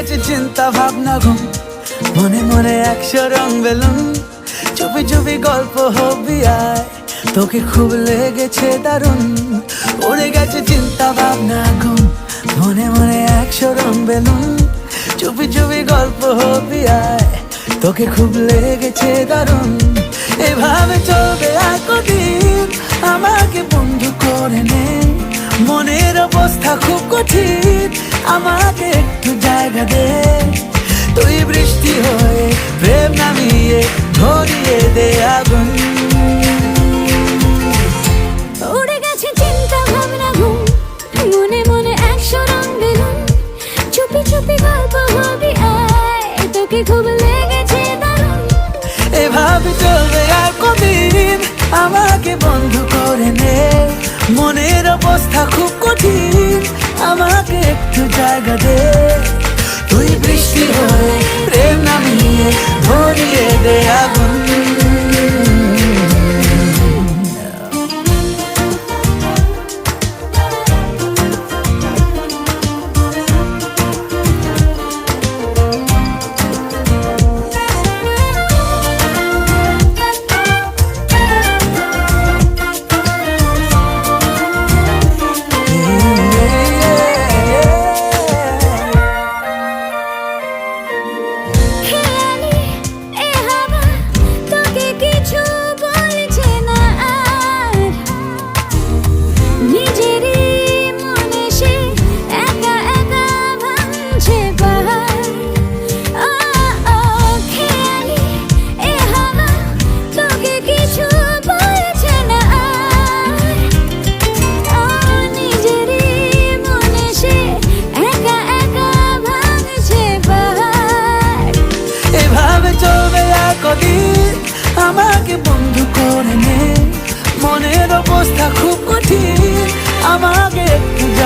গেছে চিন্তা ভাবনা ঘুম। মনে মনে একশো রং বেলুন। চুপি চুপি গল্প হবি আয়। তোকে খুব লেগেছে দারুণ। উড়ে গেছে চিন্তা ভাবনা ঘুম। মনে মনে একশো রং বেলুন। চুপি চুপি গল্প হবি আয়। তোকে খুব লেগেছে দারুণ। এভাবে চলবে আর কদিন আমাকে বন্ধু করে নে। মনের অবস্থা খুব কঠিন। আমাকে দে। তুই বৃষ্টি হয়ে প্রেম নামিয়ে ধরিয়ে দে আগুন। উড়ে গেছে চিন্তা ভাবনা ঘুম। মনে মনে একশো রং বেলুন। চুপি চুপি গল্প হবি আয় তোকে খুব লেগেছে দারুণ। এভাবে চলবে আর কদিন আমাকে বন্ধু করে নে। মনের অবস্থা খুব কঠিন আমাকে একটু জায়গা দে।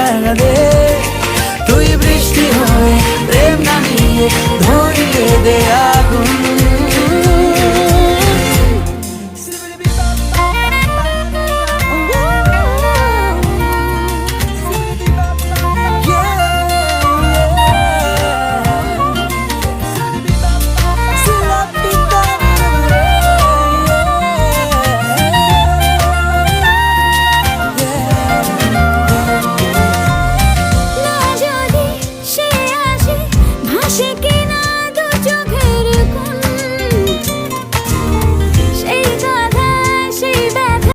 জায়গা দে তুই বৃষ্টি হয়ে প্রেম নামিয়ে ধরিয়ে দে